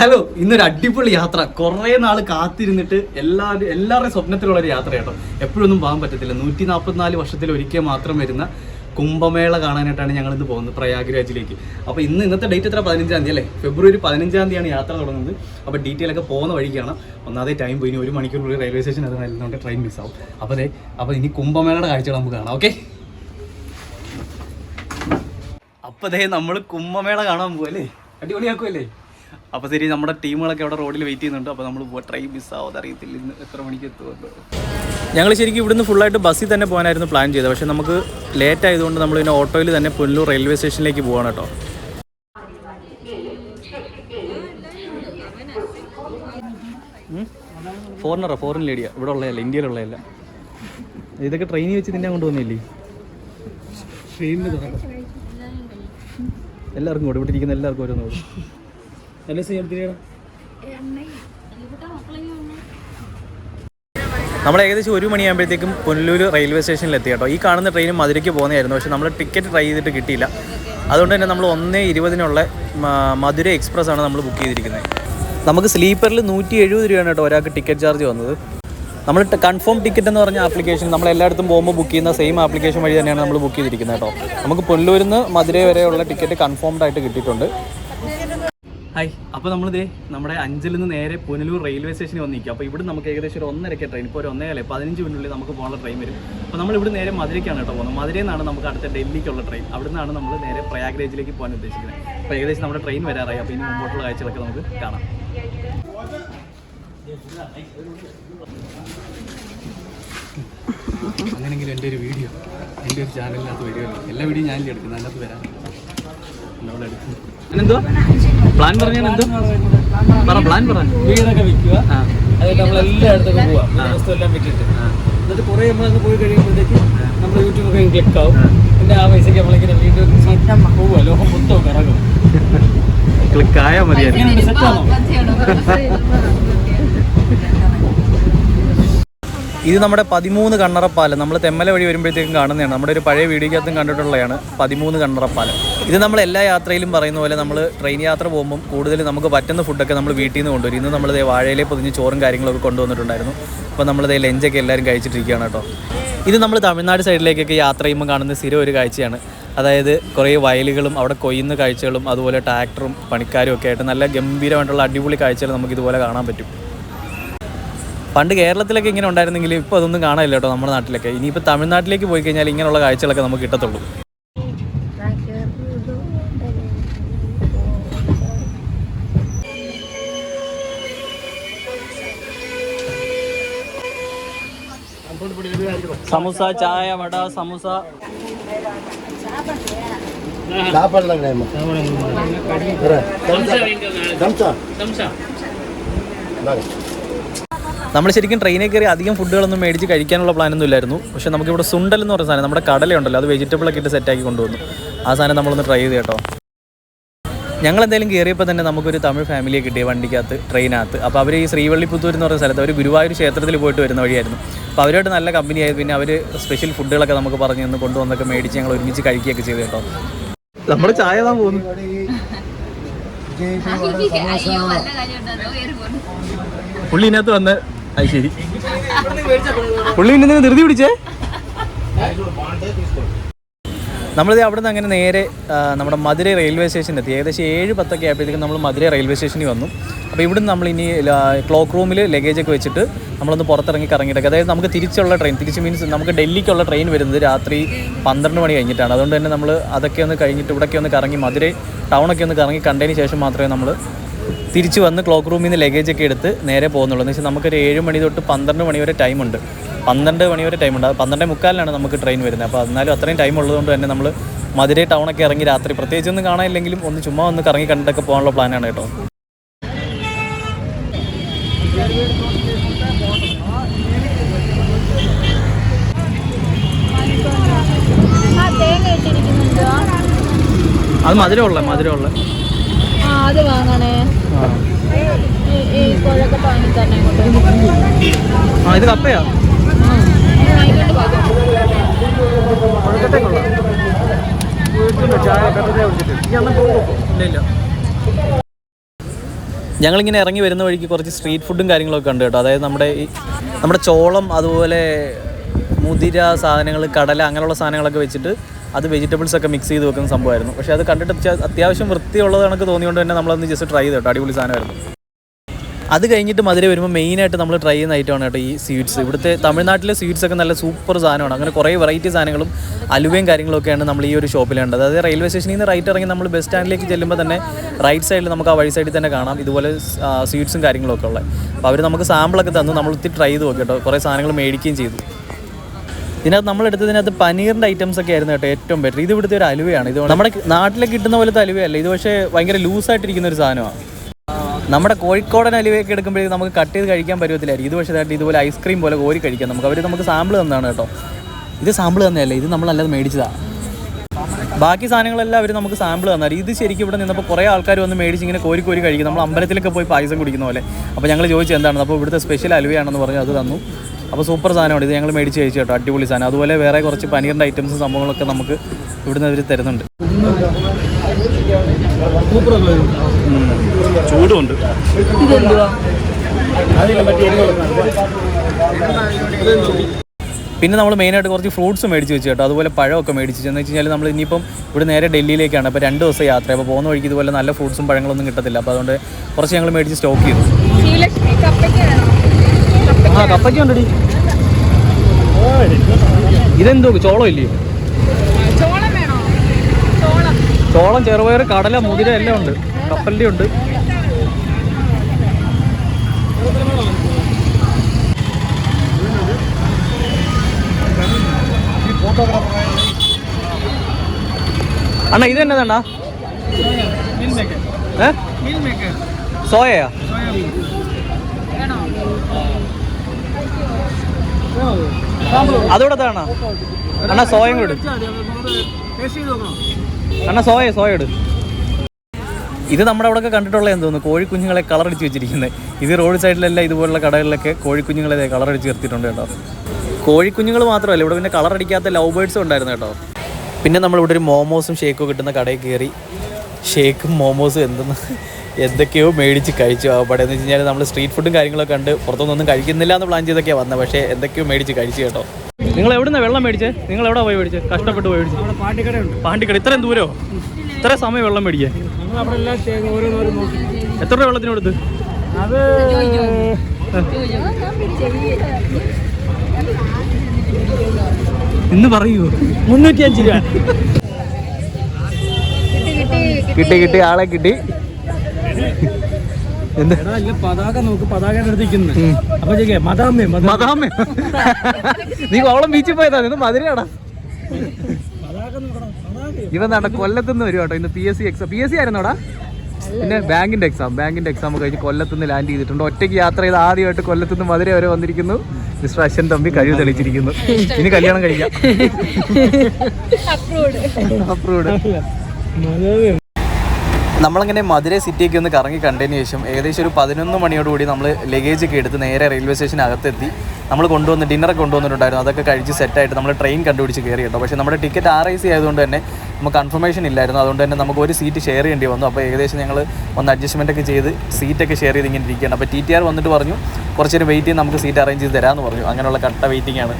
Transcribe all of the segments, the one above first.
Hello ഇന്നൊരു അടിപൊളി യാത്ര. കുറേ നാൾ കാത്തിരുന്നിട്ട് എല്ലാവരും എല്ലാവരുടെയും സ്വപ്നത്തിലുള്ള ഒരു യാത്ര കേട്ടോ. എപ്പോഴൊന്നും പോകാൻ പറ്റത്തില്ല. നൂറ്റി നാൽപ്പത്തിനാല് വർഷത്തിൽ ഒരിക്കൽ മാത്രം വരുന്ന കുംഭമേള കാണാനായിട്ടാണ് ഞങ്ങൾ ഇന്ന് പോകുന്നത് പ്രയാഗ്രാജിലേക്ക്. അപ്പോൾ ഇന്ന് ഇന്നത്തെ ഡേറ്റ് എത്ര? പതിനഞ്ചാം തീയതി അല്ലേ? ഫെബ്രുവരി പതിനഞ്ചാം തീയതിയാണ് യാത്ര തുടങ്ങുന്നത്. അപ്പോൾ ഡീറ്റെയിൽ ഒക്കെ പോകുന്ന വഴിക്കാണ്. ഒന്നാമതേ ടൈം പോയി. ഒരു മണിക്കൂറിനുള്ളിൽ റെയിൽവേ സ്റ്റേഷൻ അത് നമുക്ക് ട്രെയിൻ മിസ് ആവും. അപ്പോൾ അതെ അപ്പോൾ ഇനി കുംഭമേളയുടെ കാഴ്ചകൾ നമുക്ക് കാണാം. ഓക്കെ അപ്പോൾ ദേ നമ്മൾ കുംഭമേള കാണാൻ പോകുമല്ലേ അടിപൊളിയാക്കുമല്ലേ അപ്പോൾ ശരി നമ്മുടെ ടീമുകളൊക്കെ അവിടെ റോഡിൽ വെയിറ്റ് ചെയ്യുന്നുണ്ട്. അപ്പോൾ നമ്മൾ ട്രെയിൻ മിസ്സാവാതെ അറിയത്തില്ല ഇന്ന് എത്ര മണിക്ക് എത്തുമല്ലോ ഞങ്ങൾ ശരിക്കും ഇവിടുന്ന് ഫുള്ളായിട്ട് ബസ്സിൽ തന്നെ പോകാനായിരുന്നു പ്ലാൻ ചെയ്തത്. പക്ഷേ നമുക്ക് ലേറ്റ് ആയതുകൊണ്ട് നമ്മൾ പിന്നെ ഓട്ടോയിൽ തന്നെ പുല്ലൂർ റെയിൽവേ സ്റ്റേഷനിലേക്ക് പോവാണ് കേട്ടോ. ഫോറിനറാ ഫോറിൻ ലേഡിയാ ഇവിടെ ഉള്ളതല്ല ഇന്ത്യയിലുള്ളതല്ല ഇതൊക്കെ ട്രെയിനിൽ വെച്ച് നിന്നെ കൊണ്ടുവന്നില്ലേ എല്ലാവർക്കും കൂടെ ഇവിടെ ഇരിക്കുന്ന എല്ലാവർക്കും ഓരോന്ന്. നമ്മൾ ഏകദേശം ഒരു മണിയാകുമ്പോഴത്തേക്കും പുനലൂർ റെയിൽവേ സ്റ്റേഷനിൽ എത്തി കേട്ടോ. ഈ കാണുന്ന ട്രെയിൻ മധുരയ്ക്ക് പോകുന്നതായിരുന്നു. പക്ഷെ നമ്മൾ ടിക്കറ്റ് ട്രൈ ചെയ്തിട്ട് കിട്ടിയില്ല. അതുകൊണ്ട് തന്നെ നമ്മൾ ഒന്ന് ഇരുപതിനുള്ള മധുര എക്സ്പ്രസ് ആണ് നമ്മൾ ബുക്ക് ചെയ്തിരിക്കുന്നത്. നമുക്ക് സ്ലീപ്പറിൽ നൂറ്റി എഴുപത് രൂപയാണ് കേട്ടോ ഒരാൾക്ക് ടിക്കറ്റ് ചാർജ് വന്നത്. നമ്മൾ കൺഫേം ടിക്കറ്റ് എന്ന് പറഞ്ഞ ആപ്ലിക്കേഷൻ നമ്മൾ എല്ലായിടത്തും പോകുമ്പോൾ ബുക്ക് ചെയ്യുന്ന സെയിം ആപ്ലിക്കേഷൻ വഴി തന്നെയാണ് നമ്മൾ ബുക്ക് ചെയ്തിരിക്കുന്നത് കേട്ടോ. നമുക്ക് പുനലൂരിൽ നിന്ന് മധുര വരെയുള്ള ടിക്കറ്റ് കൺഫേംഡ് ആയിട്ട് കിട്ടിയിട്ടുണ്ട്. ഹായ്. അപ്പോൾ നമ്മളിതേ നമ്മുടെ അഞ്ചിൽ നിന്ന് നേരെ പുനലൂർ റെയിൽവേ സ്റ്റേഷനിൽ വന്ന് നിൽക്കുക അപ്പോൾ ഇവിടെ നമുക്ക് ഏകദേശം ഒരു ഒന്നരക്കെ ട്രെയിൻ ഇപ്പോൾ ഒരു ഒന്നേകാലേ പതിനഞ്ച് മിനിറ്റിനുള്ളിൽ നമുക്ക് പോകാനുള്ള ട്രെയിൻ വരും. അപ്പോൾ നമ്മൾ ഇവിടെ നേരെ മധുരയ്ക്കാണ് കേട്ടോ പോകുന്നത്. മധുരയിൽ നിന്നാണ് നമുക്ക് അടുത്ത ഡൽഹിക്കുള്ള ട്രെയിൻ അവിടെ നിന്നാണ് നമ്മൾ നേരെ പ്രയാഗ്രാജിലേക്ക് പോകാൻ ഉദ്ദേശിക്കുന്നത്. അപ്പോൾ ഏകദേശം നമ്മുടെ ട്രെയിൻ വരാറായി. അപ്പോൾ ഇനി മുമ്പോട്ടുള്ള കാഴ്ചകളൊക്കെ നമുക്ക് കാണാം. അങ്ങനെങ്കിലും എന്റെ ഒരു വീഡിയോ എന്റെ ഒരു ചാനലിനകത്ത് വരുമല്ലോ എല്ലാ വീഡിയോ ഞാനില്ല എടുക്കുന്നത് അതിനകത്ത് വരാം. നമ്മളെടുക്കും എന്തോ പ്ലാൻ പറഞ്ഞാൽ എന്തോ പറ പ്ലാൻ പറ. വീടൊക്കെ വിൽക്കുക ആ. അത് നമ്മൾ എല്ലായിടത്തൊക്കെ പോവാം. വസ്തു എല്ലാം വിറ്റിട്ട് എന്നിട്ട് കുറേ നമ്മളങ്ങ് പോയി കഴിയുമ്പോഴത്തേക്ക് നമ്മുടെ യൂട്യൂബൊക്കെ ക്ലിക്ക് ആവും. പിന്നെ ആ പൈസക്ക് നമ്മളിങ്ങനെ വീണ്ടും പോവുക. ലോകം മൊത്തം കറങ്ങും. ക്ലിക്കായാൽ മതിയായിരുന്നു. സെറ്റാണോ ഇത് നമ്മുടെ പതിമൂന്ന് കണ്ണറപ്പാലം. നമ്മൾ തെമ്മല വഴി വരുമ്പോഴത്തേക്കും കാണുന്നതാണ്. നമ്മുടെ ഒരു പഴയ വീഡിയോക്കകത്തും കണ്ടിട്ടുള്ളതാണ് പതിമൂന്ന് കണ്ണറപ്പാലം. ഇത് നമ്മൾ എല്ലാ യാത്രയിലും പറയുന്ന പോലെ നമ്മൾ ട്രെയിൻ യാത്ര പോകുമ്പം കൂടുതൽ നമുക്ക് പറ്റുന്ന ഫുഡൊക്കെ നമ്മൾ വീട്ടിൽ നിന്ന് കൊണ്ടുവരും. ഇന്ന് നമ്മൾ വാഴയിലെ പൊതിഞ്ഞ് ചോറും കാര്യങ്ങളൊക്കെ കൊണ്ടുവന്നിട്ടുണ്ടായിരുന്നു. അപ്പോൾ നമ്മളിതേ ലഞ്ചൊക്കെ എല്ലാവരും കഴിച്ചിട്ടിരിക്കുകയാണ് കേട്ടോ. ഇത് നമ്മൾ തമിഴ്നാട് സൈഡിലേക്കൊക്കെ യാത്ര ചെയ്യുമ്പോൾ കാണുന്ന സ്ഥിരം ഒരു കാഴ്ചയാണ്. അതായത് കുറേ വയലുകളും അവിടെ കൊയ്യുന്ന കാഴ്ചകളും അതുപോലെ ട്രാക്ടറും പണിക്കാരും ഒക്കെ ആയിട്ട് നല്ല ഗംഭീരമായിട്ടുള്ള അടിപൊളി കാഴ്ചകൾ നമുക്ക് ഇതുപോലെ കാണാൻ പറ്റും. പണ്ട് കേരളത്തിലൊക്കെ ഇങ്ങനെ ഉണ്ടായിരുന്നെങ്കിൽ ഇപ്പോൾ അതൊന്നും കാണാനില്ല കേട്ടോ നമ്മുടെ നാട്ടിലൊക്കെ ഇനിയിപ്പോൾ തമിഴ്നാട്ടിലേക്ക് പോയി കഴിഞ്ഞാൽ ഇങ്ങനെയുള്ള കാഴ്ചകളൊക്കെ നമുക്ക് കിട്ടത്തുള്ളൂ സമൂസ ചായ വട സമൂസ சாப்பாடுலாம் தம்சா നമ്മൾ ശരിക്കും ട്രെയിനിൽ കയറി അധികം ഫുഡുകളൊന്നും മേടിച്ച് കഴിക്കാനുള്ള പ്ലാനൊന്നും ഇല്ലായിരുന്നു പക്ഷേ നമുക്കിവിടെ സുണ്ടൽ എന്ന് പറഞ്ഞ സാധനം നമ്മുടെ കടലയുണ്ടല്ലോ അത് വെജിറ്റബിൾ ഒക്കെ ഇട്ട് സെറ്റാക്കി കൊണ്ടുവന്നു ആ സാധനം നമ്മളൊന്ന് ട്രൈ ചെയ്ത് കേട്ടോ ഞങ്ങൾ എന്തായാലും കയറിയപ്പോൾ തന്നെ നമുക്കൊരു തമിഴ് ഫാമിലിയെ കിട്ടിയ വണ്ടിക്കകത്ത് ട്രെയിനകത്ത് അപ്പോൾ അവർ ഈ ശ്രീവള്ളിപുത്തൂർ എന്ന് പറഞ്ഞ സ്ഥലത്ത് അവർ ഗുരുവായൂർ ക്ഷേത്രത്തിൽ പോയിട്ട് വരുന്ന വഴിയായിരുന്നു അപ്പോൾ അവരോട് നല്ല കമ്പനി ആയത് പിന്നെ അവർ സ്പെഷ്യൽ ഫുഡുകളൊക്കെ നമുക്ക് പറഞ്ഞു തന്ന് കൊണ്ടുവന്നൊക്കെ മേടിച്ച് ഞങ്ങൾ ഒരുമിച്ച് കഴിക്കുകയൊക്കെ ചെയ്തു കേട്ടോ നമ്മൾ ചായ താൻ പോകുന്നു അയ്യോ നല്ല കാര്യമുണ്ടോ ഏറി പോണു പുള്ളി ഇതിനകത്ത് വന്ന് അത് ശരി. പുള്ളി പിന്നെ ധൃതി പിടിച്ചേ? നമ്മളിത് അവിടെ നിന്ന് അങ്ങനെ നേരെ നമ്മുടെ മധുര റെയിൽവേ സ്റ്റേഷനിൽ എത്തി ഏകദേശം ഏഴ് പത്തൊക്കെ ആയപ്പോഴത്തേക്കും നമ്മൾ മധുര റെയിൽവേ സ്റ്റേഷനിൽ വന്നു. അപ്പോൾ ഇവിടുന്ന് നമ്മൾ ഇനി ക്ലോക്ക് റൂമിൽ ലഗേജ് ഒക്കെ വെച്ചിട്ട് നമ്മളൊന്ന് പുറത്തിറങ്ങി കറങ്ങിയിട്ടൊക്കെ. അതായത് നമുക്ക് തിരിച്ചുള്ള ട്രെയിൻ തിരിച്ച് മീൻസ് നമുക്ക് ഡൽഹിക്കുള്ള ട്രെയിൻ വരുന്നത് രാത്രി പന്ത്രണ്ട് മണി കഴിഞ്ഞിട്ടാണ്. അതുകൊണ്ട് തന്നെ നമ്മൾ അതൊക്കെ ഒന്ന് കഴിഞ്ഞിട്ട് ഇവിടെയൊക്കെ ഒന്ന് കറങ്ങി മധുര ടൗണൊക്കെ ഒന്ന് കറങ്ങി കണ്ടതിന് ശേഷം മാത്രമേ നമ്മൾ തിരിച്ച് വന്ന് ക്ലോക്ക് റൂമിൽ നിന്ന് ലഗേജ് ഒക്കെ എടുത്ത് നേരെ പോകുന്നുള്ളൂ. എന്ന് വെച്ചാൽ നമുക്കൊരു ഏഴ് മണി തൊട്ട് പന്ത്രണ്ട് മണി വരെ ടൈമുണ്ട് പന്ത്രണ്ട് മണി വരെ ടൈമുണ്ട് അത് പന്ത്രണ്ടേ മുക്കാലിനാണ് നമുക്ക് ട്രെയിൻ വരുന്നത്. അപ്പോൾ എന്നാലും അത്രയും ടൈം ഉള്ളതുകൊണ്ട് തന്നെ നമ്മൾ മധുരൈ ടൗണൊക്കെ ഇറങ്ങി രാത്രി പ്രത്യേകിച്ച് ഒന്നും കാണാനില്ലെങ്കിലും ഒന്ന് ചുമ്മാ ഒന്ന് കറങ്ങി കണ്ടിട്ടൊക്കെ പോകാനുള്ള പ്ലാനാണ് കേട്ടോ. അത് മധുരമുള്ള മധുരമുള്ള. അത് വാങ്ങണേ ആ ഇത് കപ്പയാ? ചായ ഇല്ല ഇല്ല ഞങ്ങളിങ്ങനെ ഇറങ്ങി വരുന്ന വഴിക്ക് കുറച്ച് സ്ട്രീറ്റ് ഫുഡും കാര്യങ്ങളൊക്കെ ഉണ്ട് കേട്ടോ. അതായത് നമ്മുടെ ഈ നമ്മുടെ ചോളം അതുപോലെ മുതിര സാധനങ്ങൾ കടല അങ്ങനെയുള്ള സാധനങ്ങളൊക്കെ വെച്ചിട്ട് അത് വെജിറ്റബിൾസ് ഒക്കെ മിക്സ് ചെയ്ത് വെക്കുന്ന സംഭവമായിരുന്നു. പക്ഷേ അത് കണ്ടിട്ട് അത്യാ- അത്യാവശ്യം വൃത്തിയുള്ളത് കണക്ക് തോന്നിയോണ്ട് തന്നെ നമ്മളൊന്ന് ജസ്റ്റ് ട്രൈ ചെയ്തു കേട്ടോ. അടിപൊളി സാധനമായിരുന്നു. അത് കഴിഞ്ഞിട്ട് മധുര വരുമ്പോൾ മെയിനായിട്ട് നമ്മൾ ട്രൈ ചെയ്യുന്ന ഐറ്റമാണ് കേട്ടോ ഈ സ്വീറ്റ്സ് ഇവിടുത്തെ തമിഴ്നാട്ടിലെ സ്വീറ്റ്സ് ഒക്കെ നല്ല സൂപ്പർ സാധനമാണ്. അങ്ങനെ കുറേ വെറൈറ്റി സാധനങ്ങളും അലുവയും കാര്യങ്ങളൊക്കെയാണ് നമ്മൾ ഈ ഒരു ഷോപ്പിലുണ്ട് അതായത് റെയിൽവേ സ്റ്റേഷനിൽ നിന്ന് റൈറ്റ് ഇറങ്ങി നമ്മൾ ബസ് സ്റ്റാൻഡിലേക്ക് ചെല്ലുമ്പോൾ തന്നെ റൈറ്റ് സൈഡിൽ നമുക്ക് ആ വഴി സൈഡിൽ തന്നെ കാണാം. ഇതുപോലെ സ്വീറ്റ്സും കാര്യങ്ങളൊക്കെ ഉള്ളത്. അപ്പോൾ അവർ നമുക്ക് സാമ്പിളൊക്കെ തന്നു. നമ്മൾ ഒത്തിരി ട്രൈ ചെയ്ത് നോക്കി കേട്ടോ. കുറേ സാധനങ്ങൾ മേടിക്കുകയും ചെയ്തു. ഇതിനകത്ത് നമ്മൾ എടുത്തതിനകത്ത് പനീറിന്റെ ഐറ്റംസ് ഒക്കെ ആയിരുന്നു കേട്ടോ ഏറ്റവും ബെറ്റർ ഇത് ഇവിടുത്തെ ഒരു അലുവയാണ്. ഇത് നമ്മുടെ നാട്ടിലെ കിട്ടുന്ന പോലത്തെ അലുവയല്ല. ഇത് പക്ഷേ ഭയങ്കര ലൂസായിട്ടിരിക്കുന്ന ഒരു സാധനമാണ് നമ്മുടെ കോഴിക്കോടൻ അലുവയൊക്കെ എടുക്കുമ്പോഴേക്കും നമുക്ക് കട്ട് ചെയ്ത് കഴിക്കാൻ പറ്റത്തില്ലായിരിക്കും. ഇത് പക്ഷേ ദാണ്ട് ഇതുപോലെ ഐസ്ക്രീം പോലെ കോരി കഴിക്കാം. നമുക്ക് അവർ നമുക്ക് സാമ്പിൾ തന്നാണ് കേട്ടോ. ഇത് സാമ്പിൾ തന്നെയല്ലേ? ഇത് നമ്മളല്ലാതെ മേടിച്ചതാണ് ബാക്കി സാധനങ്ങളെല്ലാം അവർ നമുക്ക് സാമ്പിൾ തന്നാൽ ഇത് ശരിക്കും ഇവിടെ നിന്നപ്പോൾ കുറേ ആൾക്കാർ വന്ന് മേടിച്ച് ഇങ്ങനെ കോരി കോരി കഴിക്കും. നമ്മൾ അമ്പലത്തിലൊക്കെ പോയി പായസം കുടിക്കുന്ന പോലെ. അപ്പോൾ ഞങ്ങൾ ചോദിച്ചു എന്താണ്? അപ്പോൾ ഇവിടുത്തെ സ്പെഷ്യൽ അലുവയാണെന്ന് പറഞ്ഞു അത് തന്നു. അപ്പോൾ സൂപ്പർ സാധനമാണ്. ഇത് ഞങ്ങൾ മേടിച്ച് കഴിച്ചു കേട്ടോ. അടിപൊളി സാധനം. അതുപോലെ വേറെ കുറച്ച് പനീറിന്റെ ഐറ്റംസും സംഭവങ്ങളൊക്കെ നമുക്ക് ഇവിടുന്ന് അവർ തരുന്നുണ്ട്. ചൂടുണ്ട് പിന്നെ നമ്മൾ മെയിനായിട്ട് കുറച്ച് ഫ്രൂട്ട്സ് മേടിച്ച് വെച്ചു കേട്ടോ. അതുപോലെ പഴമൊക്കെ മേടിച്ച് എന്ന് വെച്ച് കഴിഞ്ഞാൽ നമ്മൾ ഇനിയിപ്പം ഇവിടെ നേരെ ഡൽഹിയിലേക്കാണ്. അപ്പോൾ രണ്ട് ദിവസം യാത്ര. അപ്പോൾ പോകുന്ന വഴിക്ക് ഇതുപോലെ നല്ല ഫ്രൂട്ട്സും പഴങ്ങളൊന്നും കിട്ടത്തില്ല. അപ്പോൾ അതുകൊണ്ട് കുറച്ച് ഞങ്ങൾ മേടിച്ച് സ്റ്റോക്ക് ചെയ്തു. ആ കപ്പയ്ക്ക് ഉണ്ടടി ഇതെന്തോ ചോളം ഇല്ലേ ചോളം ചെറുപയർ കടല മുതിര എല്ലാം ഉണ്ട്. കപ്പലിന്റെ ഉണ്ട്. അണ്ണാ ഇത് തന്നെ ഏ? സോയയാ? അതോടെ താണോ അണ്ണാ സോയം കൂടെ. അണ്ണാ സോയ സോയ ഇട്. ഇത് നമ്മുടെ അവിടെ കണ്ടിട്ടുള്ള എന്ന് തോന്നുന്നു? കോഴിക്കുഞ്ഞുങ്ങളെ കളറടിച്ച് വെച്ചിരിക്കുന്നത് ഇത് റോഡ് സൈഡിലെല്ലാം ഇതുപോലുള്ള കടകളിലൊക്കെ കോഴിക്കുഞ്ഞുങ്ങളെ കളറടിച്ച് നിർത്തിയിട്ടുണ്ട് കേട്ടോ. കോഴിക്കുഞ്ഞുങ്ങൾ മാത്രമല്ല ഇവിടെ പിന്നെ കളറടിക്കാത്ത ലവ് ബേർഡ്സും ഉണ്ടായിരുന്നു കേട്ടോ. പിന്നെ നമ്മളിവിടെ ഒരു മോമോസും ഷേക്കും കിട്ടുന്ന കടയിൽ കയറി. ഷേക്കും മോമോസും എന്തെന്ന്? എന്തൊക്കെയോ മേടിച്ച് കഴിച്ചു. അവിടെ എന്ന് വെച്ച് കഴിഞ്ഞാൽ നമ്മൾ സ്ട്രീറ്റ് ഫുഡും കാര്യങ്ങളൊക്കെ കണ്ട് പുറത്തൊന്നും കഴിക്കുന്നില്ല എന്ന് പ്ലാൻ ചെയ്തൊക്കെ വന്നത് പക്ഷേ എന്തൊക്കെയോ മേടിച്ച് കഴിച്ചു കേട്ടോ. നിങ്ങൾ എവിടുന്ന വെള്ളം മേടിച്ചേ? നിങ്ങൾ എവിടെ പോയി മേടിച്ചേ? കഷ്ടപ്പെട്ട് പോയി മേടിച്ചു. പാണ്ടിക്കട. ഇത്രയും ദൂരോ? ഇത്ര സമയം വെള്ളം മേടിക്കേ? എത്ര രൂപ വെള്ളത്തിന് കൊടുത്ത്? അത് ഇന്ന് പറയൂ. മുന്നൂറ്റി അഞ്ച് രൂപ കിട്ടി കിട്ടി. കിട്ടി കിട്ടി. ആളെ കിട്ടി. എന്ത്? പതാക നോക്ക് പതാകയുടെ അപ്പൊ മതാമേ നീ കോളം ബീച്ചിൽ പോയതാ ഇത് മധുരയാടാ. ഇവൻ നട കൊല്ലത്തുനിന്ന് വരും കേട്ടോ ഇന്ന് P S C exam P S C ആയിരുന്നോടാ? പിന്നെ ബാങ്കിന്റെ എക്സാം ബാങ്കിന്റെ എക്സാം കഴിഞ്ഞ് കൊല്ലത്തുനിന്ന് ലാൻഡ് ചെയ്തിട്ടുണ്ട്. ഒറ്റയ്ക്ക് യാത്ര ചെയ്ത് ആദ്യമായിട്ട് കൊല്ലത്തുനിന്ന് മധുര വരെ വന്നിരിക്കുന്നു. മിസ്റ്റർ അശ്വൻ തമ്പി കഴിവ് തെളിച്ചിരിക്കുന്നു ഇനി കല്യാണം കഴിക്കാം. അപ്രൂവ്ഡ് നമ്മളങ്ങനെ മധുര സിറ്റിയൊക്കെ ഒന്ന് കറങ്ങി കണ്ടതിന് ശേഷം ഏകദേശം ഒരു പതിനൊന്ന് മണിയോടുകൂടി നമ്മൾ ലഗേജ് ഒക്കെ എടുത്ത് നേരെ റെയിൽവേ സ്റ്റേഷനകത്തെത്തി. നമ്മൾ കൊണ്ടുവന്ന് ഡിന്നറൊക്കെ കൊണ്ടുവന്നിട്ടുണ്ടായിരുന്നു. അതൊക്കെ കഴിച്ച് സെറ്റായിട്ട് നമ്മൾ ട്രെയിൻ കണ്ടുപിടിച്ച് കയറി കേട്ടോ. പക്ഷേ നമ്മുടെ ടിക്കറ്റ് ആർ ഐ സി ആയതുകൊണ്ട് തന്നെ നമുക്ക് കൺഫർമേഷൻ ഇല്ലായിരുന്നു. അതുകൊണ്ട് തന്നെ നമുക്ക് ഒരു സീറ്റ് ഷെയർ ചെയ്യേണ്ടി വന്നു. അപ്പോൾ ഏകദേശം ഞങ്ങൾ ഒന്ന് അഡ്ജസ്റ്റ്മെന്റ് ഒക്കെ ചെയ്ത് സീറ്റൊക്കെ ഷെയർ ചെയ്ത് ഇങ്ങനെ ഇരിക്കുകയാണ്. അപ്പോൾ ടി ടി ആർ വന്നിട്ട് പറഞ്ഞു കുറച്ചൊരു വെയിറ്റ് ചെയ്ത് നമുക്ക് സീറ്റ് അറേഞ്ച് ചെയ്ത് തരാമെന്ന് പറഞ്ഞു. അങ്ങനെയുള്ള കട്ട വെയിറ്റിംഗ് ആണ്.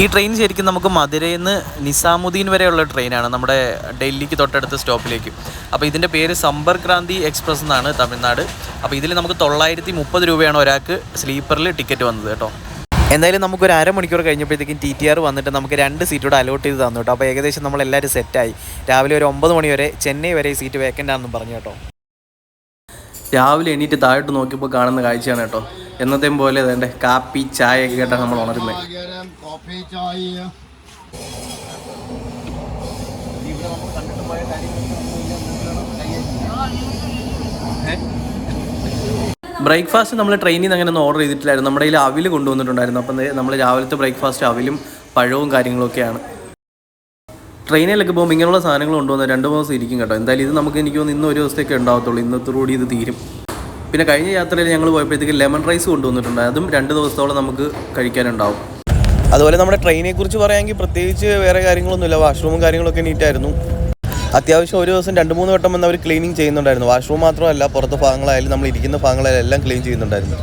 ഈ ട്രെയിൻ ശരിക്കും നമുക്ക് മധുരയിൽ നിന്ന് നിസാമുദ്ദീൻ വരെയുള്ള ട്രെയിനാണ് നമ്മുടെ ഡൽഹിക്ക് തൊട്ടടുത്ത സ്റ്റോപ്പിലേക്ക് അപ്പോൾ ഇതിന്റെ പേര് സമ്പർക്ക് ക്രാന്തി എക്സ്പ്രസ് എന്നാണ് തമിഴ്നാട്. അപ്പോൾ ഇതിൽ നമുക്ക് തൊള്ളായിരത്തി മുപ്പത് രൂപയാണ് ഒരാൾക്ക് സ്ലീപ്പറിൽ ടിക്കറ്റ് വന്നത് കേട്ടോ. എന്തായാലും നമുക്കൊരു അരമണിക്കൂർ കഴിഞ്ഞപ്പോഴത്തേക്കും ടി ടി ആർ വന്നിട്ട് നമുക്ക് രണ്ട് സീറ്റൂടെ അലോട്ട് ചെയ്ത് തന്നു കേട്ടോ. അപ്പോൾ ഏകദേശം നമ്മൾ എല്ലാവരും സെറ്റായി രാവിലെ ഒരു ഒമ്പത് മണി വരെ ചെന്നൈ വരെ ഈ സീറ്റ് വേക്കന്റ് ആണെന്ന് പറഞ്ഞു കേട്ടോ. രാവിലെ എണീറ്റ് താഴോട്ട് നോക്കിയപ്പോൾ കാണുന്ന കാഴ്ചയാണ് കേട്ടോ. എന്നത്തെയും പോലെ തന്നെ കാപ്പി ചായ ഒക്കെ കേട്ടാണ് നമ്മൾ ഉണരുന്നത് ബ്രേക്ക്ഫാസ്റ്റ് നമ്മൾ ട്രെയിനിൽ നിന്ന് അങ്ങനെ ഒന്നും ഓർഡർ ചെയ്തിട്ടില്ലായിരുന്നു. നമ്മുടെ കയ്യിൽ അവിൽ കൊണ്ടുവന്നിട്ടുണ്ടായിരുന്നു. അപ്പം നമ്മൾ രാവിലത്തെ ബ്രേക്ക്ഫാസ്റ്റ് അവിലും പഴവും കാര്യങ്ങളൊക്കെയാണ്. ട്രെയിനിലൊക്കെ പോകുമ്പോൾ ഇങ്ങനെയുള്ള സാധനങ്ങൾ കൊണ്ടുവന്ന രണ്ട് മൂന്ന് ദിവസം ഇരിക്കും കേട്ടോ. എന്തായാലും ഇത് നമുക്ക് എനിക്ക് തോന്നുന്നു ഇന്ന് ഒരു ദിവസത്തേക്ക് ഉണ്ടാവത്തുള്ളൂ. ഇന്നത്തോടുകൂടി ഇത് തീരും. പിന്നെ കഴിഞ്ഞ യാത്രയിൽ ഞങ്ങൾ പോയപ്പോഴത്തേക്ക് ലെമൺ റൈസ് കൊണ്ടുവന്നിട്ടുണ്ട്. അതും രണ്ട് ദിവസത്തോളം നമുക്ക് കഴിക്കാനുണ്ടാവും. അതുപോലെ നമ്മുടെ ട്രെയിനെ കുറിച്ച് പറയുകയാണെങ്കിൽ പ്രത്യേകിച്ച് വേറെ കാര്യങ്ങളൊന്നുമില്ല. വാഷ്റൂമും കാര്യങ്ങളൊക്കെ നീറ്റായിരുന്നു അത്യാവശ്യം ഒരു ദിവസം രണ്ട് മൂന്ന് വട്ടം വന്ന് അവർ ക്ലീനിങ് ചെയ്യുന്നുണ്ടായിരുന്നു. വാഷ്റൂം മാത്രമല്ല പുറത്ത് ഭാഗങ്ങളായാലും നമ്മൾ ഇരിക്കുന്ന ഭാഗങ്ങളായാലും എല്ലാം ക്ലീൻ ചെയ്യുന്നുണ്ടായിരുന്നു.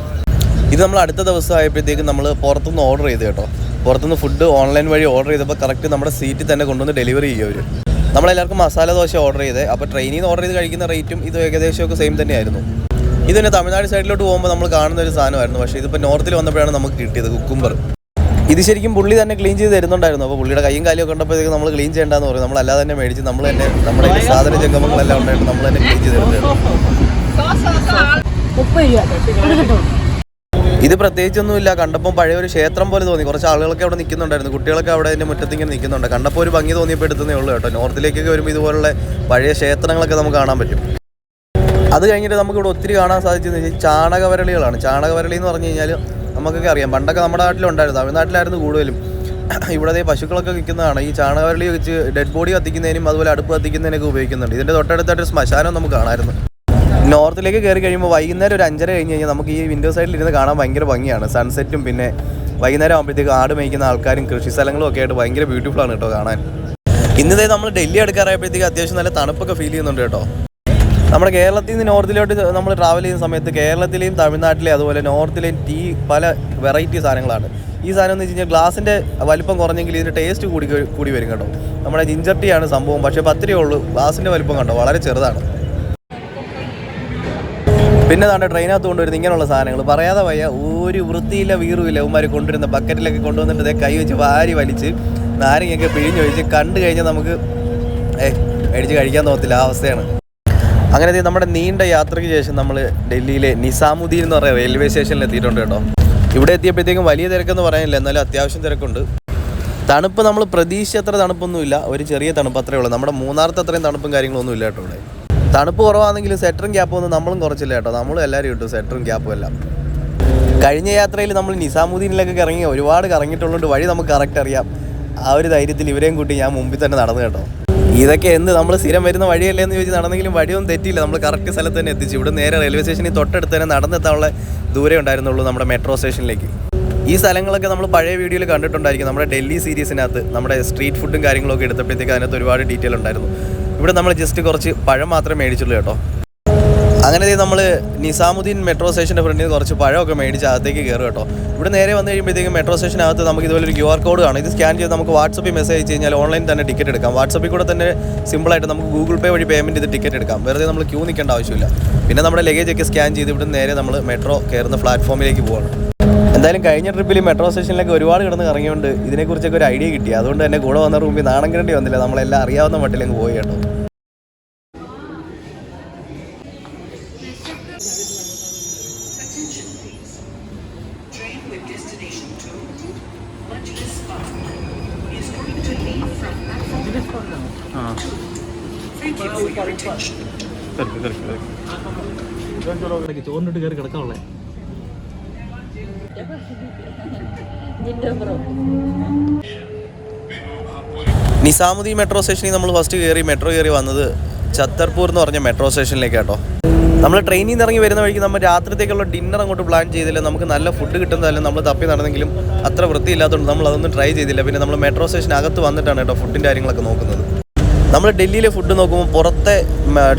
ഇത് നമ്മൾ അടുത്ത ദിവസം ആയപ്പോഴത്തേക്കും നമ്മൾ പുറത്തുനിന്ന് ഓർഡർ ചെയ്ത് കേട്ടോ. പുറത്തുനിന്ന് ഫുഡ് ഓൺലൈൻ വഴി ഓർഡർ ചെയ്തപ്പോൾ കറക്റ്റ് നമ്മുടെ സീറ്റിൽ തന്നെ കൊണ്ടുവന്ന് ഡെലിവറി ചെയ്യും അവർ നമ്മളെല്ലാവർക്കും മസാല ദോശ ഓർഡർ ചെയ്തത് അപ്പോൾ ട്രെയിനിൽ നിന്ന് ഓർഡർ ചെയ്ത് കഴിക്കുന്ന റേറ്റും ഇത് ഏകദേശമൊക്കെ സെയിം തന്നെയായിരുന്നു. ഇത് തന്നെ തമിഴ്നാട് സൈഡിലോട്ട് പോകുമ്പോൾ നമ്മൾ കാണുന്ന ഒരു സാധനമായിരുന്നു. പക്ഷേ ഇതിപ്പോൾ നോർത്തിൽ വന്നപ്പോഴാണ് നമുക്ക് കിട്ടിയത് കുക്കുംബർ. ഇത് ശരിക്കും പുള്ളി തന്നെ ക്ലീൻ ചെയ്ത് തരുന്നുണ്ടായിരുന്നു. അപ്പോൾ പുള്ളിയുടെ കൈയും കാലും കണ്ടപ്പോഴത്തേക്ക് നമ്മൾ ക്ലീൻ ചെയ്യേണ്ടെന്ന് പറയും നമ്മൾ അല്ലാതെ തന്നെ മേടിച്ച് നമ്മൾ തന്നെ നമ്മുടെ സാധന ജംഗമങ്ങളെല്ലാം ഉണ്ടായിട്ട് നമ്മൾ തന്നെ ക്ലീൻ ചെയ്ത് തരുന്നത് ഇത് പ്രത്യേകിച്ചൊന്നുമില്ല. കണ്ടപ്പോൾ പഴയ ഒരു ക്ഷേത്രം പോലെ തോന്നി. കുറച്ച് ആളുകളൊക്കെ അവിടെ നിൽക്കുന്നുണ്ടായിരുന്നു. കുട്ടികളൊക്കെ അവിടെ അതിന്റെ മുറ്റത്ത് ഇങ്ങനെ നിൽക്കുന്നുണ്ട്. കണ്ടപ്പോൾ ഒരു ഭംഗി തോന്നിയപ്പോൾ എടുത്തതേ ഉള്ളൂ കേട്ടോ. നോർത്തിലേക്കൊക്കെ വരുമ്പോൾ ഇതുപോലുള്ള പഴയ ക്ഷേത്രങ്ങളൊക്കെ നമുക്ക് കാണാൻ പറ്റും. അത് കഴിഞ്ഞിട്ട് നമുക്ക് ഇവിടെ ഒത്തിരി കാണാൻ സാധിച്ചതെന്ന് വെച്ചാൽ ചാണകവരളികളാണ്. ചാണകവരളി എന്ന് പറഞ്ഞു കഴിഞ്ഞാൽ നമുക്കൊക്കെ അറിയാം. പണ്ടൊക്കെ നമ്മുടെ നാട്ടിലുണ്ടായിരുന്നു. തമിഴ്നാട്ടിലായിരുന്നു കൂടുതലും. ഇവിടെ ദേ പശുക്കളൊക്കെ വിൽക്കുന്നതാണ്. ഈ ചാണകവരളി വെച്ച് ഡെഡ് ബോഡി കത്തിക്കുന്നതിനും അതുപോലെ അടുപ്പ് കത്തിക്കുന്നതിനൊക്കെ ഉപയോഗിക്കുന്നുണ്ട്. ഇതിന്റെ തൊട്ടടുത്തായിട്ട് ശ്മശാനം നമുക്ക് കാണാമായിരുന്നു. നോർത്തിലേക്ക് കയറി കഴിയുമ്പോൾ വൈകുന്നേരം ഒരു അഞ്ചര കഴിഞ്ഞ് കഴിഞ്ഞാൽ നമുക്ക് ഈ വിൻഡോ സൈഡിൽ ഇരുന്ന് കാണാൻ ഭയങ്കര ഭംഗിയാണ്. സൺസെറ്റും പിന്നെ വൈകുന്നേരം ആകുമ്പോഴത്തേക്ക് ആട് മേയ്ക്കുന്ന ആൾക്കാരും കൃഷി സ്ഥലങ്ങളും ഒക്കെ ആയിട്ട് ഭയങ്കര ബ്യൂട്ടിഫുൾ ആണ് കേട്ടോ കാണാൻ. ഇന്നത്തെ നമ്മൾ ഡൽഹി എടുക്കാറായപ്പോഴത്തേക്ക് അത്യാവശ്യം നല്ല തണുപ്പൊക്കെ ഫീൽ ചെയ്യുന്നുണ്ട് കേട്ടോ. നമ്മുടെ കേരളത്തിൽ നിന്ന് നോർത്തിലോട്ട് നമ്മൾ ട്രാവൽ ചെയ്യുന്ന സമയത്ത് കേരളത്തിലെയും തമിഴ്നാട്ടിലെയും അതുപോലെ നോർത്തിലെയും ടീ പല വെറൈറ്റി സാധനങ്ങളാണ്. ഈ സാധനം എന്ന് വെച്ച് കഴിഞ്ഞാൽ ഗ്ലാസിന്റെ വലിപ്പം കുറഞ്ഞെങ്കിൽ ഇതിന്റെ ടേസ്റ്റ് കൂടി കൂടി വരും കേട്ടോ. നമ്മുടെ ജിഞ്ചർ ടീ ആണ് സംഭവം. പക്ഷേ പത്ത് ഉള്ളൂ. ഗ്ലാസിന്റെ വലിപ്പം കണ്ടോ? വളരെ ചെറുതാണ്. പിന്നെ താണ്ടെ ട്രെയിനകത്ത് കൊണ്ടുവരുന്ന ഇങ്ങനെയുള്ള സാധനങ്ങൾ. പറയാതെ വയ്യ. ഒരു വൃത്തിയില്ല വീറുമില്ല. ഉമ്മാർ കൊണ്ടുവരുന്ന ബക്കറ്റിലൊക്കെ കൊണ്ടുവന്നിട്ട് കൈ വെച്ച് വാരി വലിച്ച് നാരങ്ങയൊക്കെ പിഴിഞ്ഞൊഴിച്ച് കണ്ടു കഴിഞ്ഞാൽ നമുക്ക് ഏ മേടിച്ച് കഴിക്കാൻ തോന്നത്തില്ല. ആ അവസ്ഥയാണ്. അങ്ങനെ നമ്മുടെ നീണ്ട യാത്രയ്ക്ക് ശേഷം നമ്മൾ ഡൽഹിയിലെ നിസാമുദ്ദീൻ എന്ന് പറയുന്ന റെയിൽവേ സ്റ്റേഷനിൽ എത്തിയിട്ടുണ്ട് കേട്ടോ. ഇവിടെ എത്തിയപ്പോഴത്തേക്കും വലിയ തിരക്കെന്ന് പറയാനില്ല എന്നാലും അത്യാവശ്യം തിരക്കുണ്ട്. തണുപ്പ് നമ്മൾ പ്രതീക്ഷിച്ചത്ര തണുപ്പൊന്നുമില്ല ഒരു ചെറിയ തണുപ്പ് അത്രേ ഉള്ളൂ. നമ്മുടെ മൂന്നാറത്തെ അത്രയും തണുപ്പും കാര്യങ്ങളൊന്നും ഇല്ല കേട്ടോ ഇവിടെ. തണുപ്പ് കുറവാണെങ്കിലും സെറ്ററും ക്യാപ്പും ഒന്നും നമ്മളും കുറച്ചില്ല കേട്ടോ. നമ്മളും എല്ലാവരും കിട്ടും സെറ്ററും ക്യാപ്പും എല്ലാം. കഴിഞ്ഞ യാത്രയിൽ നമ്മൾ നിസാമുദ്ദീനിലൊക്കെ ഇറങ്ങി ഒരുപാട് കറങ്ങിയിട്ടുള്ളതുകൊണ്ട് വഴി നമുക്ക് കറക്റ്റ് അറിയാം. ആ ഒരു ധൈര്യത്തിൽ ഇവരെയും കൂട്ടി ഞാൻ മുമ്പിൽ തന്നെ നടന്നു കേട്ടോ. ഇതൊക്കെ എന്ത്? നമ്മൾ സ്ഥിരം വരുന്ന വഴിയല്ലേ എന്ന് ചോദിച്ച് നടന്നെങ്കിലും വഴിയൊന്നും തെറ്റില്ല നമ്മൾ കറക്റ്റ് സ്ഥലത്ത് തന്നെ എത്തിച്ചു. ഇവിടെ നേരെ റെയിൽവേ സ്റ്റേഷനിൽ തൊട്ടടുത്ത് തന്നെ നടന്നെത്താനുള്ള ദൂരം ഉണ്ടായിരുന്നുള്ളൂ നമ്മുടെ മെട്രോ സ്റ്റേഷനിലേക്ക് ഈ സ്ഥലങ്ങളൊക്കെ നമ്മൾ പഴയ വീഡിയോയിൽ കണ്ടിട്ടുണ്ടായിരിക്കും. നമ്മുടെ ഡൽഹി സീരീസിനകത്ത് നമ്മുടെ സ്ട്രീറ്റ് ഫുഡും കാര്യങ്ങളൊക്കെ എടുത്തപ്പോഴത്തേക്ക് അതിനകത്ത് ഒരുപാട് ഡീറ്റെയിൽ ഉണ്ടായിരുന്നു. ഇവിടെ നമ്മൾ ജസ്റ്റ് കുറച്ച് പഴം മാത്രമേ മേടിച്ചുള്ളൂ കേട്ടോ. അങ്ങനെ നമ്മൾ നിസാമുദ്ദീൻ മെട്രോ സ്റ്റേഷന്റെ ഫ്രണ്ടിൽ നിന്ന് കുറച്ച് പഴമൊക്കെ മേടിച്ച് അകത്തേക്ക് കയറും കേട്ടോ. ഇവിടെ നേരെ വന്നു കഴിയുമ്പോഴത്തേക്കും മെട്രോ സ്റ്റേഷനകത്ത് നമുക്ക് ഇതുപോലെ ഒരു ക്യു ആർ കോഡ് കാണും. ഇത് സ്കാൻ ചെയ്ത് നമുക്ക് വാട്സപ്പിൽ മെസ്സേജ് അയച്ച് കഴിഞ്ഞാൽ ഓൺലൈൻ തന്നെ ടിക്കറ്റ് എടുക്കാം. വാട്സപ്പിൽ കൂടെ തന്നെ സിമ്പിളായിട്ട് നമുക്ക് ഗൂഗിൾ പേ വഴി പേയ്മെന്റ് ചെയ്ത് ടിക്കറ്റ് എടുക്കാം. വെറുതെ നമ്മൾ ക്യൂ നിൽക്കേണ്ട ആവശ്യമില്ല. പിന്നെ നമ്മുടെ ലഗേജ് ഒക്കെ സ്കാൻ ചെയ്ത് ഇവിടെ നേരെ നമ്മൾ മെട്രോ കയറുന്ന പ്ലാറ്റ്ഫോമിലേക്ക് പോകണം എന്തായാലും കഴിഞ്ഞ ട്രിപ്പിൽ മെട്രോ സ്റ്റേഷനിലേക്ക് ഒരുപാട് കിടന്ന് ഇറങ്ങിയോണ്ട് ഇതിനെക്കുറിച്ചൊക്കെ ഒരു ഐഡിയ കിട്ടി. അതുകൊണ്ട് തന്നെ കൂടെ വന്ന റൂമിൽ നാണം കിട്ടി വന്നില്ല. നമ്മളെല്ലാം അറിയാവുന്ന മട്ടിലേക്ക് പോയി കേട്ടോ. ചോറിനിട്ട് കയറി കിടക്കാനുള്ളേ നിസാമുദ്ദീൻ മെട്രോ സ്റ്റേഷനിൽ നമ്മൾ ഫസ്റ്റ് കയറി മെട്രോ കയറി വന്നത് ഛത്തർപൂർ എന്ന് പറഞ്ഞ മെട്രോ സ്റ്റേഷനിലേക്ക് കേട്ടോ നമ്മൾ ട്രെയിനിൽ നിന്ന് ഇറങ്ങി വരുന്ന വഴിക്ക് നമ്മൾ രാത്രിത്തേക്കുള്ള ഡിന്നർ അങ്ങോട്ട് പ്ലാൻ ചെയ്തില്ല. നമുക്ക് നല്ല ഫുഡ് കിട്ടുന്നതല്ല നമ്മൾ തപ്പി നടന്നെങ്കിലും അത്ര വൃത്തിയില്ലാത്തതുകൊണ്ട് നമ്മൾ അതൊന്നും ട്രൈ ചെയ്തില്ല. പിന്നെ നമ്മൾ മെട്രോ സ്റ്റേഷൻ അകത്ത് വന്നിട്ടാണ് കേട്ടോ ഫുഡിന്റെ കാര്യങ്ങളൊക്കെ നോക്കുന്നത്. നമ്മൾ ഡൽഹിയിലെ ഫുഡ് നോക്കുമ്പോൾ പുറത്തെ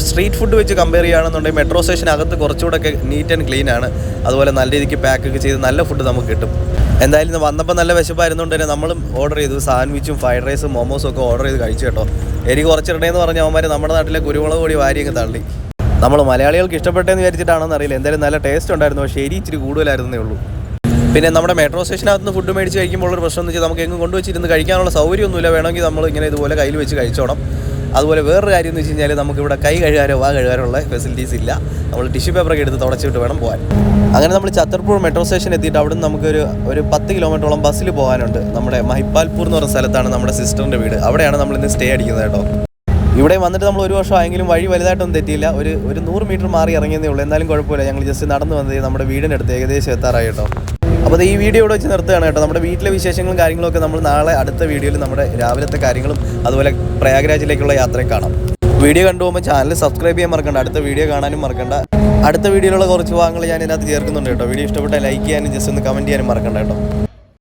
സ്ട്രീറ്റ് ഫുഡ് വെച്ച് കമ്പയർ ചെയ്യുകയാണെന്നുണ്ടെങ്കിൽ മെട്രോ സ്റ്റേഷനകത്ത് കുറച്ചുകൂടെ ഒക്കെ നീറ്റ് ആൻഡ് ക്ലീൻ ആണ്. അതുപോലെ നല്ല രീതിക്ക് പാക്ക് ഒക്കെ ചെയ്ത് നല്ല ഫുഡ് നമുക്ക് കിട്ടും. എന്തായാലും ഇന്ന് വന്നപ്പോൾ നല്ല വിശപ്പായിരുന്നുകൊണ്ട് തന്നെ നമ്മളും ഓർഡർ ചെയ്തു. സാൻഡ്വിച്ചും ഫ്രൈഡ് റൈസും മോമോസും ഒക്കെ ഓർഡർ ചെയ്ത് കഴിച്ചു കേട്ടോ. എനിക്ക് കുറച്ചിടണേന്ന് പറഞ്ഞ അവന്മാർ നമ്മുടെ നാട്ടിലെ കുരുമുളക് പൊടി വാരിയൊക്കെ തള്ളി. നമ്മൾ മലയാളികൾക്ക് ഇഷ്ടപ്പെട്ടെന്ന് വിചാരിച്ചിട്ടാണെന്ന് അറിയില്ല. എന്തായാലും നല്ല ടേസ്റ്റ് ഉണ്ടായിരുന്നു. പക്ഷേ എരി ഇച്ചിരി കൂടുതലായിരുന്നേ ഉള്ളൂ. പിന്നെ നമ്മുടെ മെട്രോ സ്റ്റേഷനകത്ത് നിന്ന് ഫുഡ് മേടിച്ച് കഴിക്കുമ്പോൾ ഒരു പ്രശ്നം എന്ന് വെച്ചാൽ നമുക്ക് എങ്ങും കൊണ്ടുവച്ചിരുന്ന് കഴിക്കാനുള്ള സൗകര്യമൊന്നുമില്ല. വേണമെങ്കിൽ നമ്മൾ ഇങ്ങനെ ഇതുപോലെ കയ്യിൽ വെച്ച് കഴിച്ചോണം. അതുപോലെ വേറൊരു കാര്യം എന്ന് വെച്ച് കഴിഞ്ഞാൽ നമുക്കിവിടെ കൈ കഴുകാനോ വാ കഴുകാനുള്ള ഫെസിലിറ്റീസ് ഇല്ല. നമ്മൾ ടിഷ്യൂ പേപ്പറൊക്കെ എടുത്ത് തുടച്ചിട്ട് വേണം പോകാൻ. അങ്ങനെ നമ്മൾ ചത്തർപൂർ മെട്രോ സ്റ്റേഷൻ എത്തിയിട്ട് അവിടെ നിന്ന് നമുക്കൊരു ഒരു പത്ത് കിലോമീറ്ററോളം ബസ്സിൽ പോകാനുണ്ട്. നമ്മുടെ മഹിപ്പാൽപൂർ എന്ന് പറഞ്ഞ സ്ഥലത്താണ് നമ്മുടെ സിസ്റ്ററിന്റെ വീട്. അവിടെയാണ് നമ്മൾ ഇന്ന് സ്റ്റേ അടിക്കുന്നത് കേട്ടോ. ഇവിടെ വന്നിട്ട് നമ്മൾ ഒരു വർഷം ആയെങ്കിലും വഴി വലുതായിട്ടൊന്നും തെറ്റിയില്ല. ഒരു ഒരു നൂറ് മീറ്റർ മാറി ഇറങ്ങിയതേ ഉള്ളൂ. എന്നാലും കുഴപ്പമില്ല. ഞങ്ങൾ ജസ്റ്റ് നടന്നു വന്നത് നമ്മുടെ വീടിന്റെ അടുത്ത് ഏകദേശം എത്താറായി കേട്ടോ. അപ്പോൾ ഈ വീഡിയോ ഇവിടെ വെച്ച് നിർത്തുകയാണ് കേട്ടോ. നമ്മുടെ വീട്ടിലെ വിശേഷങ്ങളും കാര്യങ്ങളൊക്കെ നമ്മൾ നാളെ അടുത്ത വീഡിയോയിൽ നമ്മുടെ രാവിലത്തെ കാര്യങ്ങളും അതുപോലെ പ്രയാഗ്രാജിലേക്കുള്ള യാത്രയും കാണാം. വീഡിയോ കണ്ടുപോകുമ്പോൾ ചാനൽ സബ്സ്ക്രൈബ് ചെയ്യാൻ മറക്കണ്ട. അടുത്ത വീഡിയോ കാണാനും മറക്കണ്ട. അടുത്ത വീഡിയോയിലുള്ള കുറച്ച് ഭാഗങ്ങൾ ഞാൻ ഇതിനകത്ത് ചേർക്കുന്നുണ്ട് കേട്ടോ. വീഡിയോ ഇഷ്ടപ്പെട്ട ലൈക്ക് ചെയ്യാനും ജസ്റ്റ് ഒന്ന് കമന്റ് ചെയ്യാനും മറക്കണ്ട കേട്ടോ.